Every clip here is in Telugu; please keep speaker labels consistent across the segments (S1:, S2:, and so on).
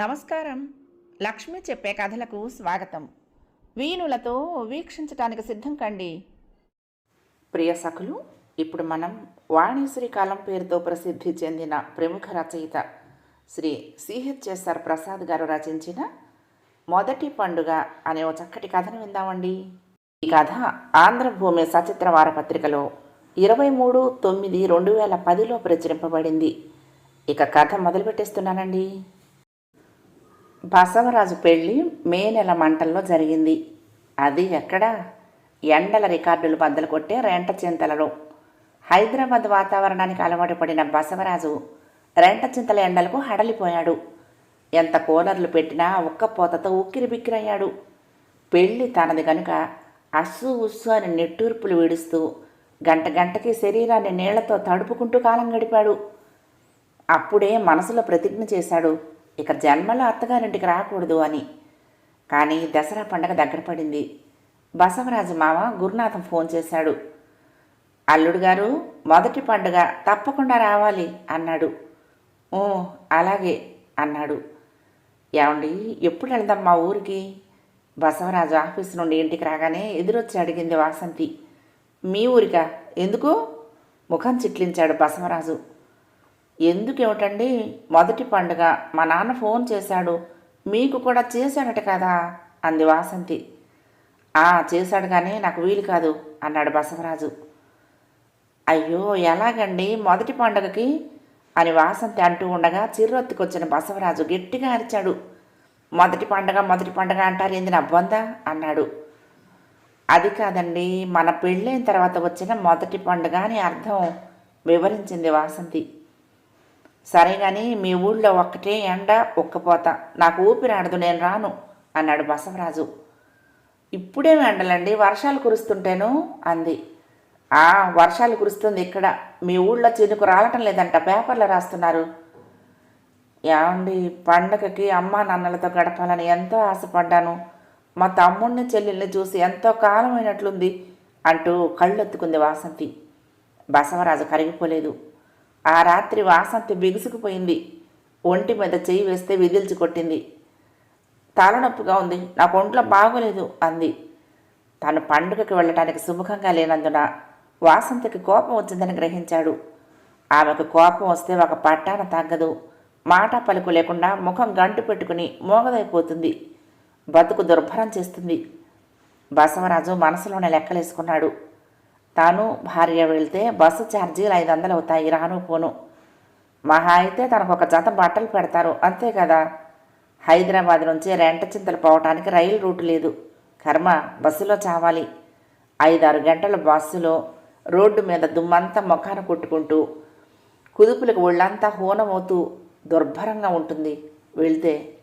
S1: నమస్కారం. లక్ష్మి చెప్పే కథలకు స్వాగతం. వీణులతో వీక్షించటానికి సిద్ధం కండి. ప్రియ సఖులు ఇప్పుడు మనం వాణిశ్రీ కాలం పేరుతో ప్రసిద్ధి చెందిన ప్రముఖ రచయిత శ్రీ సిహెచ్ఎస్ఆర్ ప్రసాద్ గారు రచించిన మొదటి పండుగ అనే ఓ చక్కటి కథను విందామండి. ఈ కథ ఆంధ్రభూమి సచిత్ర వారపత్రికలో ఇరవై మూడు తొమ్మిది రెండు వేల పదిలో ప్రచురింపబడింది. ఇక కథ మొదలుపెట్టేస్తున్నానండి. బసవరాజు పెళ్ళి మే నెల మంటల్లో జరిగింది. అది ఎక్కడ? ఎండల రికార్డులు బద్దలు కొట్టే రెంట చింతలలో. హైదరాబాద్ వాతావరణానికి అలవాటు పడిన బసవరాజు రెంట చింతల ఎండలకు హడలిపోయాడు. ఎంత కూలర్లు పెట్టినా ఒక్క పోతతో ఉక్కిరి బిక్కిరయ్యాడు పెళ్ళి తనది కనుక అస్సు ఉస్సు అని నిట్టూర్పులు విడుస్తూ గంట గంటకి శరీరాన్ని నీళ్ళతో తడుపుకుంటూ కాలం గడిపాడు. అప్పుడే మనసులో ప్రతిజ్ఞ చేశాడు. ఇక జన్మలో అత్తగారింటికి రాకూడదు అని. కానీ దసరా పండగ దగ్గర పడింది. బసవరాజు మామ గురునాథం ఫోన్ చేశాడు. అల్లుడు గారు మొదటి పండుగ తప్పకుండా రావాలి అన్నాడు. ఓ అలాగే అన్నాడు. ఏమండి ఎప్పుడు వెళ్దాం మా ఊరికి? బసవరాజు ఆఫీస్ నుండి ఇంటికి రాగానే ఎదురొచ్చి అడిగింది వాసంతి. మీ ఊరికా? ఎందుకు? ముఖం చిట్లించాడు బసవరాజు. ఎందుకేమిటండి? మొదటి పండుగ. మా నాన్న ఫోన్ చేశాడు. మీకు కూడా చేశాడట కదా? అంది వాసంతి. ఆ చేశాడు కానీ నాకు వీలు కాదు అన్నాడు బసవరాజు. అయ్యో ఎలాగండి మొదటి పండుగకి? అని వాసంతి అంటూ ఉండగా చిర్రొత్తుకొచ్చిన బసవరాజు గట్టిగా అరిచాడు. మొదటి పండగ మొదటి పండగ అంటారు ఏంది నవ్వందా అన్నాడు. అది కాదండి మన పెళ్ళైన తర్వాత వచ్చిన మొదటి పండుగ అని అర్థం వివరించింది వాసంతి. సరే కానీ మీ ఊళ్ళో ఒక్కటే ఎండ ఉక్కపోత. నాకు ఊపిరాడదు నేను రాను అన్నాడు బసవరాజు. ఇప్పుడేం ఎండలండి వర్షాలు కురుస్తుంటేను అంది. ఆ వర్షాలు కురుస్తుంది ఇక్కడ. మీ ఊళ్ళో చినుకు రావటం లేదంట పేపర్లో రాస్తున్నారు. ఏమండి పండగకి అమ్మా నాన్నలతో గడపాలని ఎంతో ఆశపడ్డాను. మా తమ్ముడిని చెల్లెల్ని చూసి ఎంతో కాలమైనట్లుంది అంటూ కళ్ళొత్తుకుంది వాసంతి. బసవరాజు కరిగిపోలేదు. ఆ రాత్రి వాసంతి బిగుసుకుపోయింది. ఒంటి మీద చెయ్యి వేస్తే విదిల్చి కొట్టింది. తలనొప్పిగా ఉంది. నాకు ఒంట్లో బాగోలేదు అంది. తను పండుగకి వెళ్ళటానికి సుముఖంగా లేనందున వాసంతికి కోపం వచ్చిందని గ్రహించాడు. ఆమెకు కోపం వస్తే ఒక పట్టాన తగ్గదు. మాట పలుకు లేకుండా ముఖం గంటు పెట్టుకుని మోగదైపోతుంది. బతుకు దుర్భరం చేస్తుంది. బసవరాజు మనసులోనే లెక్కలేసుకున్నాడు. తాను భార్య వెళ్తే బస్సు ఛార్జీలు ఐదు వందలు అవుతాయి. రాను పోను. మహా అయితే తనకు ఒక జత బట్టలు పెడతారు. అంతే కదా? హైదరాబాద్ నుంచి రెంట చింతలు పోవటానికి రైలు రూటు లేదు. కర్మ బస్సులో చావాలి. ఐదారు గంటల బస్సులో రోడ్డు మీద దుమ్మంతా ముఖాన కొట్టుకుంటూ కుదుపులకు ఒళ్ళంతా హూనమవుతూ దుర్భరంగా ఉంటుంది. వెళ్తే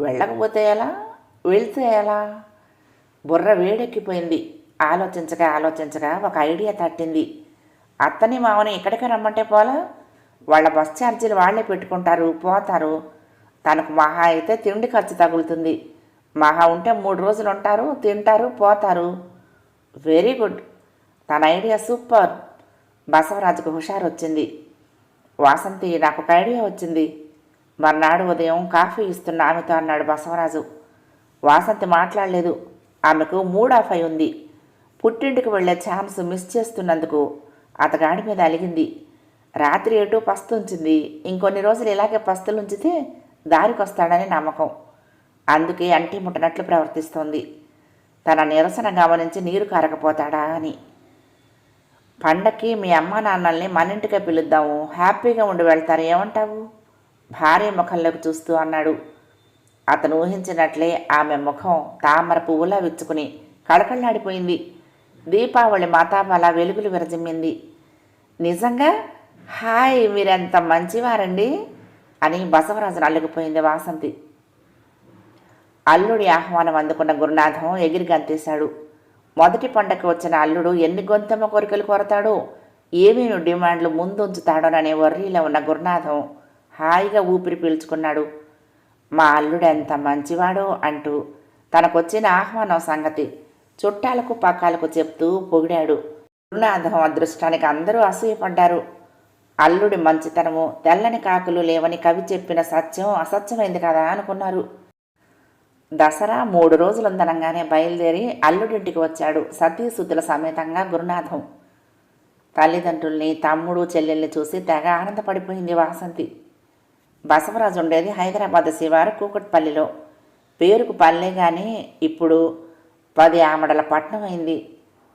S1: వెళ్ళకపోతే ఎలా? వెళ్తే ఎలా? బుర్ర వేడెక్కిపోయింది. ఆలోచించగా ఆలోచించగా ఒక ఐడియా తట్టింది. అత్తని మామని ఎక్కడికి రమ్మంటే పోలా? వాళ్ళ బస్ ఛార్జీలు వాళ్ళే పెట్టుకుంటారు పోతారు. తనకు మహా అయితే తిండి ఖర్చు తగులుతుంది. మహా ఉంటే మూడు రోజులు ఉంటారు తింటారు పోతారు. వెరీ గుడ్ తన ఐడియా సూపర్. బసవరాజుకు హుషారు వచ్చింది వాసంతి నాకు ఒక ఐడియా వచ్చింది. మర్నాడు ఉదయం కాఫీ ఇస్తున్న ఆమెతో అన్నాడు బసవరాజు. వాసంతి మాట్లాడలేదు. ఆమెకు మూడ్ ఆఫ్ అయి ఉంది. పుట్టింటికి వెళ్ళే ఛాన్స్ మిస్ చేస్తున్నందుకు అతగాడి మీద అలిగింది. రాత్రి ఏటో పస్తు ఉంచింది ఇంకొన్ని రోజులు ఇలాగే పస్తులు ఉంచితే దారికొస్తాడని నమ్మకం. అందుకే అంటి ముట్టనట్లు ప్రవర్తిస్తోంది. తన నిరసన గమనించి నీరు కారకపోతాడా అని. పండక్కి మీ అమ్మ నాన్నల్ని మన ఇంటికే పిలుద్దాము. హ్యాపీగా ఉండి వెళ్తారు. ఏమంటావు? భార్య ముఖంలోకి చూస్తూ అన్నాడు. అతను ఊహించినట్లే ఆమె ముఖం తామర పువ్వులా విచ్చుకుని కళకళలాడిపోయింది. దీపావళి మాతామల వెలుగులు విరజిమ్మింది. నిజంగా? హాయ్ మీరెంత మంచివారండి? అని బసవరాజు అల్లుకుపోయింది వాసంతి. అల్లుడి ఆహ్వానం అందుకున్న గురునాథం ఎగిరి గంతేశాడు. మొదటి పండగకి వచ్చిన అల్లుడు ఎన్ని గొంతమ్మ కోరికలు కోరతాడో ఏమేమి డిమాండ్లు ముందుంచుతాడోననే వర్రీలో ఉన్న గురునాథం హాయిగా ఊపిరి పీల్చుకున్నాడు. మా అల్లుడు ఎంత మంచివాడో అంటూ తనకొచ్చిన ఆహ్వానం సంగతి చుట్టాలకు పక్కాలకు చెప్తూ పొగిడాడు. గురునాథం అదృష్టానికి అందరూ అసూయపడ్డారు. అల్లుడి మంచితనము తెల్లని కాకులు లేవని కవి చెప్పిన సత్యం అసత్యమైంది కదా అనుకున్నారు. దసరా మూడు రోజులుందనంగానే బయలుదేరి అల్లుడింటికి వచ్చాడు సతీసుతుల సమేతంగా గురునాథం. తల్లిదండ్రుల్ని తమ్ముడు చెల్లెల్ని చూసి తెగ ఆనందపడిపోయింది వాసంతి. బసవరాజు ఉండేది హైదరాబాద్ శివారు కూకట్పల్లిలో. పేరుకు పల్లె కానీ ఇప్పుడు పది ఆమడల పట్నం అయింది.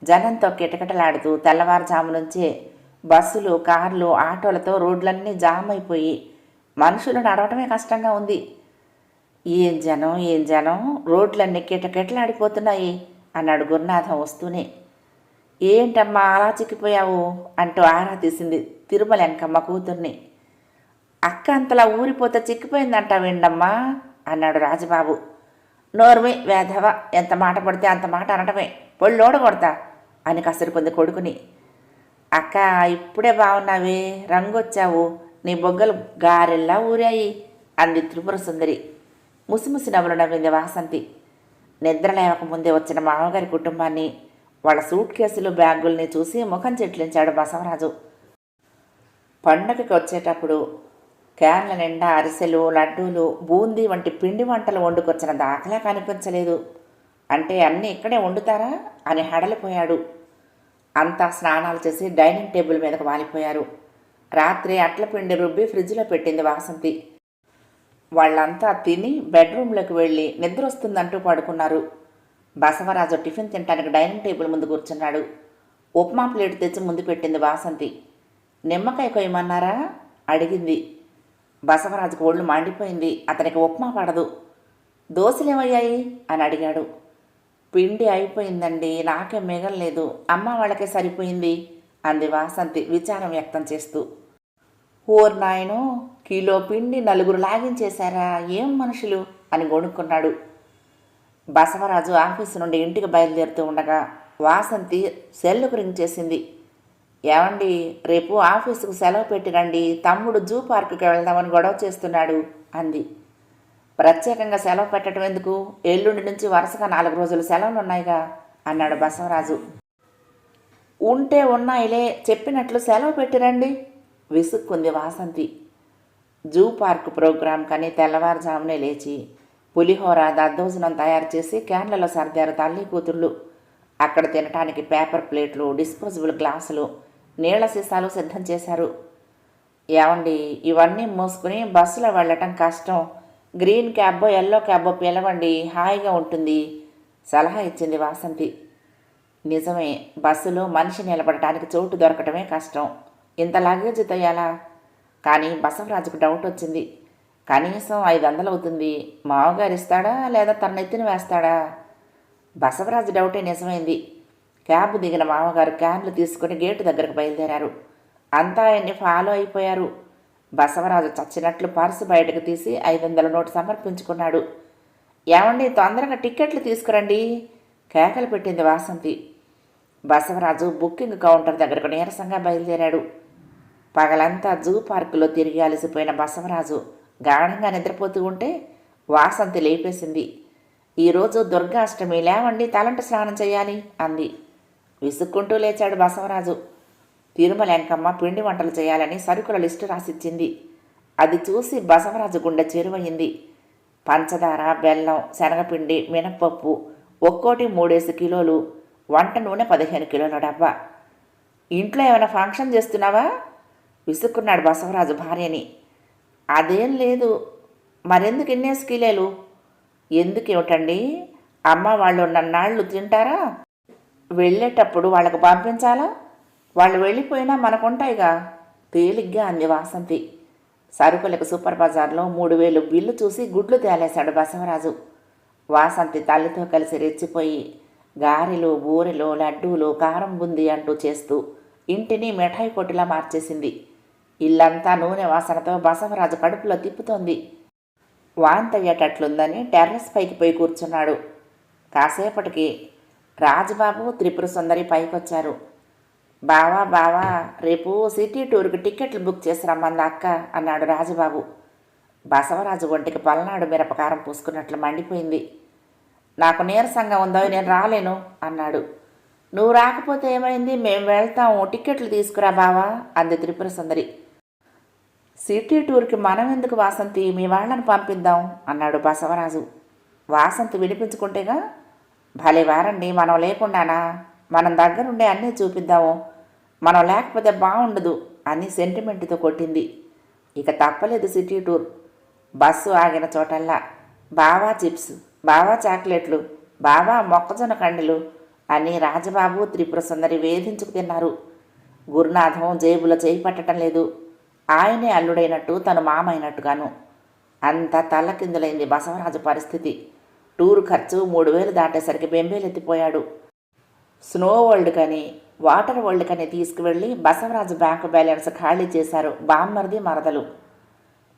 S1: జనంతో కిటకిటలాడుతూ తెల్లవారుజాము నుంచే బస్సులు కార్లు ఆటోలతో రోడ్లన్నీ జామ్ అయిపోయి మనుషులు నడవటమే కష్టంగా ఉంది. ఏం జనం ఏం జనం? రోడ్లన్నీ కిటకిటలాడిపోతున్నాయి అన్నాడు గురునాథం వస్తూనే. ఏంటమ్మా అలా చిక్కిపోయావు? అంటూ ఆరా తీసింది తిరుమల ఎంకమ్మ కూతుర్ని. అక్క అంతలా ఊరిపోతే చిక్కిపోయిందంట విండమ్మా అన్నాడు రాజబాబు. నోర్మే వేధవ ఎంత మాట పడితే అంత మాట అనటమే. పొళ్ళోడ కొడతా అని కసురుకుంది కొడుకుని. అక్క ఇప్పుడే బాగున్నావే రంగొచ్చావు నీ బొగ్గలు గారెల్లా ఊరాయి అంది త్రిపుర సుందరి. ముసిముసి నవ్వులు నవ్వింది వాసంతి. నిద్ర లేవకముందే వచ్చిన మామగారి కుటుంబాన్ని వాళ్ళ సూట్ కేసులు బ్యాగుల్ని చూసి ముఖం చెట్లించాడు బసవరాజు. పండగకి వచ్చేటప్పుడు క్యాన్ల నిండా అరిసెలు లడ్డూలు బూందీ వంటి పిండి వంటలు వండుకొచ్చిన దాఖలా కనిపించలేదు. అంటే అన్నీ ఇక్కడే వండుతారా? అని హడలిపోయాడు. అంతా స్నానాలు చేసి డైనింగ్ టేబుల్ మీదకు వాలిపోయారు. రాత్రి అట్ల పిండి రుబ్బి ఫ్రిడ్జ్లో పెట్టింది వాసంతి. వాళ్ళంతా తిని బెడ్రూమ్లోకి వెళ్ళి నిద్ర వస్తుందంటూ పడుకున్నారు. బసవరాజు టిఫిన్ తినడానికి డైనింగ్ టేబుల్ ముందు కూర్చున్నాడు. ఉప్మా ప్లేట్ తెచ్చి ముందు పెట్టింది వాసంతి. నిమ్మకాయ కొయ్యమన్నారా? అడిగింది. బసవరాజుకు ఒళ్ళు మండిపోయింది. అతనికి ఉప్మా పడదు. దోశలేమయ్యాయి? అని అడిగాడు. పిండి అయిపోయిందండి. నాకే మిగలలేదు. అమ్మ వాళ్ళకే సరిపోయింది అంది వాసంతి విచారం వ్యక్తం చేస్తూ. ఓర్ నాయను కిలో పిండి నలుగురు లాగించేశారా? ఏం మనుషులు? అని గొణుక్కున్నాడు. బసవరాజు ఆఫీసు నుండి ఇంటికి బయలుదేరుతూ ఉండగా వాసంతి సెల్లుకు రింగ్ చేసింది ఏమండి రేపు ఆఫీసుకు సెలవు పెట్టిరండి తమ్ముడు జూ పార్కుకి వెళ్దామని గొడవ చేస్తున్నాడు అంది. ప్రత్యేకంగా సెలవు పెట్టడం ఎందుకు? ఎల్లుండి నుంచి వరుసగా నాలుగు రోజులు సెలవులు ఉన్నాయిగా అన్నాడు బసవరాజు. ఉంటే ఉన్నాయిలే చెప్పినట్లు సెలవు పెట్టిరండి విసుక్కుంది వాసంతి. జూ పార్క్ ప్రోగ్రాం కని తెల్లవారుజామునే లేచి పులిహోర దద్దోజనం తయారు చేసి క్యాన్లలో సర్దారు తల్లి కూతుళ్ళు. అక్కడ తినటానికి పేపర్ ప్లేట్లు డిస్పోజబుల్ గ్లాసులు నీళ్ళ సీసాలు సిద్ధం చేశారు. ఏమండి ఇవన్నీ మోసుకుని బస్సులో వెళ్ళటం కష్టం. గ్రీన్ క్యాబో ఎల్లో క్యాబో పిలవండి హాయిగా ఉంటుంది సలహా ఇచ్చింది వాసంతి. నిజమే బస్సులో మనిషి నిలబడటానికి చోటు దొరకటమే కష్టం. ఇంత లగేజ్ తయ్యాలా కానీ బసవరాజుకు డౌట్ వచ్చింది. కనీసం ఐదు వందలు అవుతుంది. మామగారు ఇస్తాడా లేదా తన నెత్తిన వేస్తాడా? బసవరాజు డౌటే నిజమైంది. క్యాబ్ దిగిన మామగారు క్యాన్లు తీసుకుని గేటు దగ్గరకు బయలుదేరారు. అంతా ఆయన్ని ఫాలో అయిపోయారు. బసవరాజు చచ్చినట్లు పర్సు బయటకు తీసి ఐదు వందల నోటు సమర్పించుకున్నాడు. ఏమండి తొందరగా టిక్కెట్లు తీసుకురండి. కేకలు పెట్టింది వాసంతి. బసవరాజు బుకింగ్ కౌంటర్ దగ్గరకు నీరసంగా బయలుదేరాడు. పగలంతా జూ పార్కులో తిరిగి అలసిపోయిన బసవరాజు గాఢంగా నిద్రపోతూ ఉంటే వాసంతి లేపేసింది. ఈరోజు దుర్గాష్టమి లేవండి తలంట స్నానం చేయాలి అంది. విసుక్కుంటూ లేచాడు బసవరాజు. తిరుమల ఎంకమ్మ పిండి వంటలు చేయాలని సరుకుల లిస్టు రాసిచ్చింది. అది చూసి బసవరాజు గుండె చేరువయింది పంచదార బెల్లం శనగపిండి మినప్పప్పు ఒక్కోటి మూడేసి కిలోలు వంట నూనె పదిహేను కిలోల డబ్బా. ఇంట్లో ఏమైనా ఫంక్షన్ చేస్తున్నావా? విసుక్కున్నాడు బసవరాజు భార్యని. అదేం లేదు. మరెందుకు ఇన్నేసి కిలేలు? ఎందుకు ఏమిటండి అమ్మ వాళ్ళు నన్నాళ్ళు తింటారా? వెళ్ళేటప్పుడు వాళ్ళకు పంపించాలా? వాళ్ళు వెళ్ళిపోయినా మనకుంటాయిగా. తేలిగ్గా అంది వాసంతి. సరుకులకు సూపర్ బజార్లో మూడు వేలు బిల్లు చూసి గుడ్లు తేలేశాడు బసవరాజు. వాసంతి తల్లితో కలిసి రెచ్చిపోయి గారెలు బూరెలు లడ్డూలు కారం బుంది అంటూ చేస్తూ ఇంటిని మిఠాయి కొట్టులా మార్చేసింది. ఇల్లంతా నూనె వాసనతో బసవరాజు కడుపులో తిప్పుతోంది. వాంతయ్యేటట్లుందని టెర్రస్ పైకి పోయి కూర్చున్నాడు. కాసేపటికి రాజుబాబు త్రిపుర సుందరి పైకొచ్చారు. బావా బావా రేపు సిటీ టూర్కి టికెట్లు బుక్ చేసి రమ్మంది అక్క? అన్నాడు రాజుబాబు. బసవరాజు ఒంటికి పల్నాడు మిరపకారం పూసుకున్నట్లు మండిపోయింది. నాకు నీరసంగా ఉందో నేను రాలేను అన్నాడు. నువ్వు రాకపోతే ఏమైంది? మేము వెళ్తాము టికెట్లు తీసుకురా బావా అంది త్రిపుర సుందరి. సిటీ టూర్కి మనం ఎందుకు వాసంతి? మీ వాళ్ళని పంపిద్దాం అన్నాడు బసవరాజు. వాసంతి వినిపించుకుంటేగా భలే వారండి మనం లేకుండానా? మనం దగ్గరుండే అన్నీ చూపిద్దాము. మనం లేకపోతే బాగుండదు అని సెంటిమెంట్తో కొట్టింది. ఇక తప్పలేదు సిటీ టూర్. బస్సు ఆగిన చోటల్లా. బావా చిప్స్ బావా చాక్లెట్లు బావా మొక్కజొన్న కండలు అని రాజబాబు త్రిపుర సుందరి వేధించుకు తిన్నారు. గురునాథం జేబులో చేయి పట్టడం లేదు. ఆయనే అల్లుడైనట్టు తను మామైనట్టుగాను. అంత తల్లకిందులైంది బసవరాజు పరిస్థితి. టూర్ ఖర్చు మూడు వేలు దాటేసరికి బెంబేలెత్తిపోయాడు స్నో వరల్డ్ కని వాటర్ వరల్డ్ కని తీసుకువెళ్ళి బసవరాజు బ్యాంకు బ్యాలెన్స్ ఖాళీ చేశారు బామ్మర్ది మరదలు.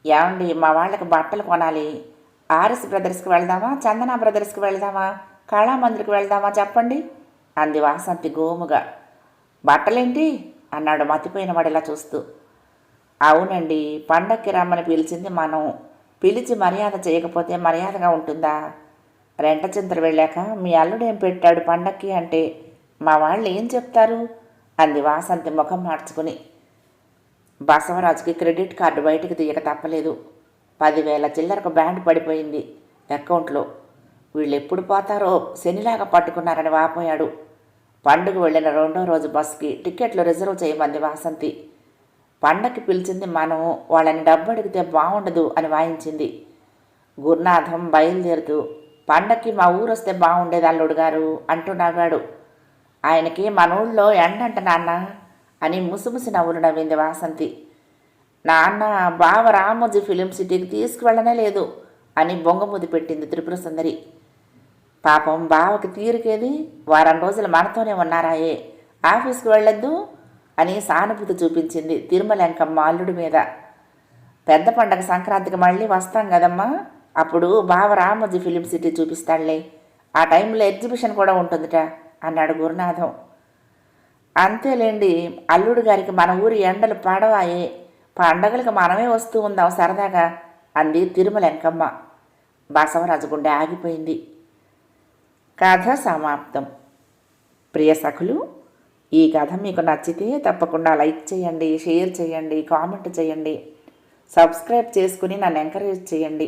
S1: ఏమండి మా వాళ్ళకి బట్టలు కొనాలి. ఆర్ఎస్ బ్రదర్స్కి వెళ్దామా చందన బ్రదర్స్కి వెళ్దామా కళామందిరికి వెళ్దామా చెప్పండి? అంది వాసంతి గోముగా. బట్టలేంటి? అన్నాడు మతిపోయిన వాడిలా చూస్తూ. అవునండి పండక్కి రమ్మని పిలిచింది మనం. పిలిచి మర్యాద చేయకపోతే మర్యాదగా ఉంటుందా? రెంటచింతలు వెళ్ళాక మీ అల్లుడేం పెట్టాడు పండక్కి అంటే మా వాళ్ళు ఏం చెప్తారు? అంది వాసంతి ముఖం మార్చుకుని. బసవరాజుకి క్రెడిట్ కార్డు బయటికి తీయక తప్పలేదు. పదివేల చిల్లరకు బ్యాండ్ పడిపోయింది అకౌంట్లో. వీళ్ళు ఎప్పుడు పోతారో శనిలాగా పట్టుకున్నారని వాపోయాడు. పండుగ వెళ్ళిన రెండో రోజు బస్కి టికెట్లు రిజర్వ్ చేయమంది వాసంతి. పండక్కి పిలిచింది మనం వాళ్ళని డబ్బు అడిగితే బాగుండదు అని వాయించింది. గురునాథం బయలుదేరుతూ పండక్కి మా ఊరు వస్తే బాగుండేది అల్లుడు గారు అంటూ నవ్వాడు ఆయనకి మన ఊళ్ళో ఎండంట నాన్న అని ముసిముసి నవ్వులు నవ్వింది వాసంతి. నాన్న బావ రామోజీ ఫిలిం సిటీకి తీసుకువెళ్ళనే లేదు అని బొంగముది పెట్టింది త్రిపుర సుందరి. పాపం బావకి తీరికేది? వారం రోజులు మనతోనే ఉన్నారాయే. ఆఫీస్కి వెళ్ళొద్దు అని సానుభూతి చూపించింది తిరుమలంకమ్మ అల్లుడి మీద. పెద్ద పండగ సంక్రాంతికి మళ్ళీ వస్తాం కదమ్మా అప్పుడు బావ రామోజీ ఫిలిం సిటీ చూపిస్తాడులే. ఆ టైంలో ఎగ్జిబిషన్ కూడా ఉంటుందిట అన్నాడు గురునాథం. అంతేలేండి అల్లుడు గారికి మన ఊరి ఎండలు పడవాయే. పండగలకు మనమే వస్తూ ఉందాం సరదాగా అంది తిరుమలంకమ్మ బసవరాజు గుండె ఆగిపోయింది. కథ సమాప్తం. ప్రియ సఖులు ఈ కథ మీకు నచ్చితే తప్పకుండా లైక్ చేయండి షేర్ చేయండి కామెంట్ చేయండి. సబ్స్క్రైబ్ చేసుకుని నన్ను ఎంకరేజ్ చేయండి.